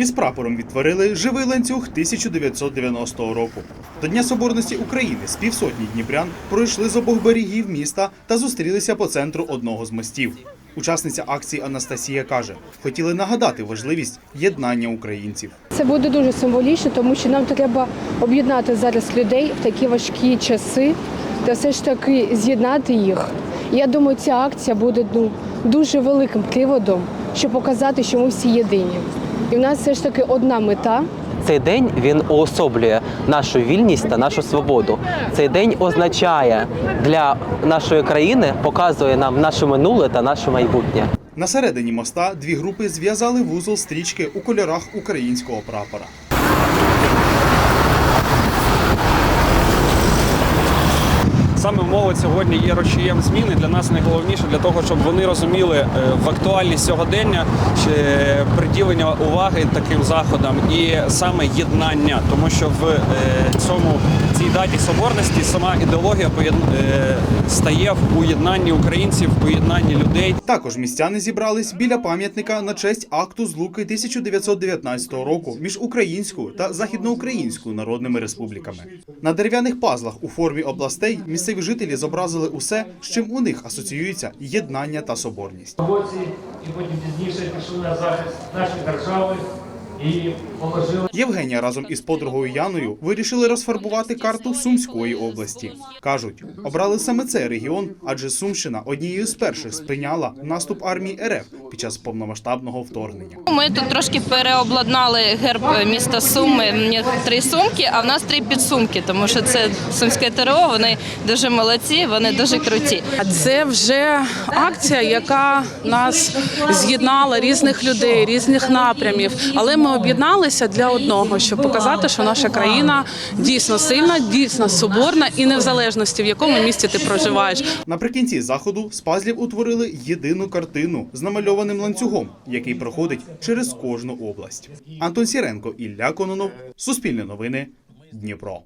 Із прапором відтворили живий ланцюг 1990 року. До Дня Соборності України з півсотні дніпрян пройшли з обох берегів міста та зустрілися по центру одного з мостів. Учасниця акції Анастасія каже, хотіли нагадати важливість єднання українців. Це буде дуже символічно, тому що нам треба об'єднати зараз людей в такі важкі часи та все ж таки з'єднати їх. Я думаю, ця акція буде ну, дуже великим приводом, щоб показати, що ми всі єдині. І в нас все ж таки одна мета Цей день він уособлює нашу вільність та нашу свободу. Цей день означає для нашої країни, показує нам наше минуле та наше майбутнє. На середині моста дві групи зв'язали вузол стрічки у кольорах українського прапора. Саме молодь сьогодні є рушієм зміни. Для нас найголовніше для того, щоб вони розуміли е, в актуальність сьогодення приділення уваги таким заходам і саме єднання, тому що в е, цьому цій даті соборності сама ідеологія поєд- е, стає в уєднанні українців, в уєднанні людей. Також містяни зібрались біля пам'ятника на честь акту злуки 1919 року між українською та західноукраїнською народними республіками. На дерев'яних пазлах у формі областей місцеві жителі зобразили усе, з чим у них асоціюється єднання та соборність. і потім пізніше пішли на захист нашої держави і положили. Євгенія разом із подругою Яною вирішили розфарбувати карту Сумської області. кажуть, обрали саме цей регіон, адже Сумщина однією з перших сприйняла наступ армії РФ під час повномасштабного вторгнення. Ми тут трошки переобладнали герб міста Суми. Мені три сумки, а в нас три підсумки, тому що це сумське ТРО. Вони дуже молодці, вони дуже круті. Це вже акція, яка нас з'єднала різних людей, різних напрямів. Але об'єдналися для одного, щоб показати, що наша країна дійсно сильна, дійсно соборна і не в залежності в якому місті ти проживаєш. Наприкінці заходу з пазлів утворили єдину картину з намальованим ланцюгом, який проходить через кожну область. Антон Сіренко, Ілля Кононов, Суспільне новини, Дніпро.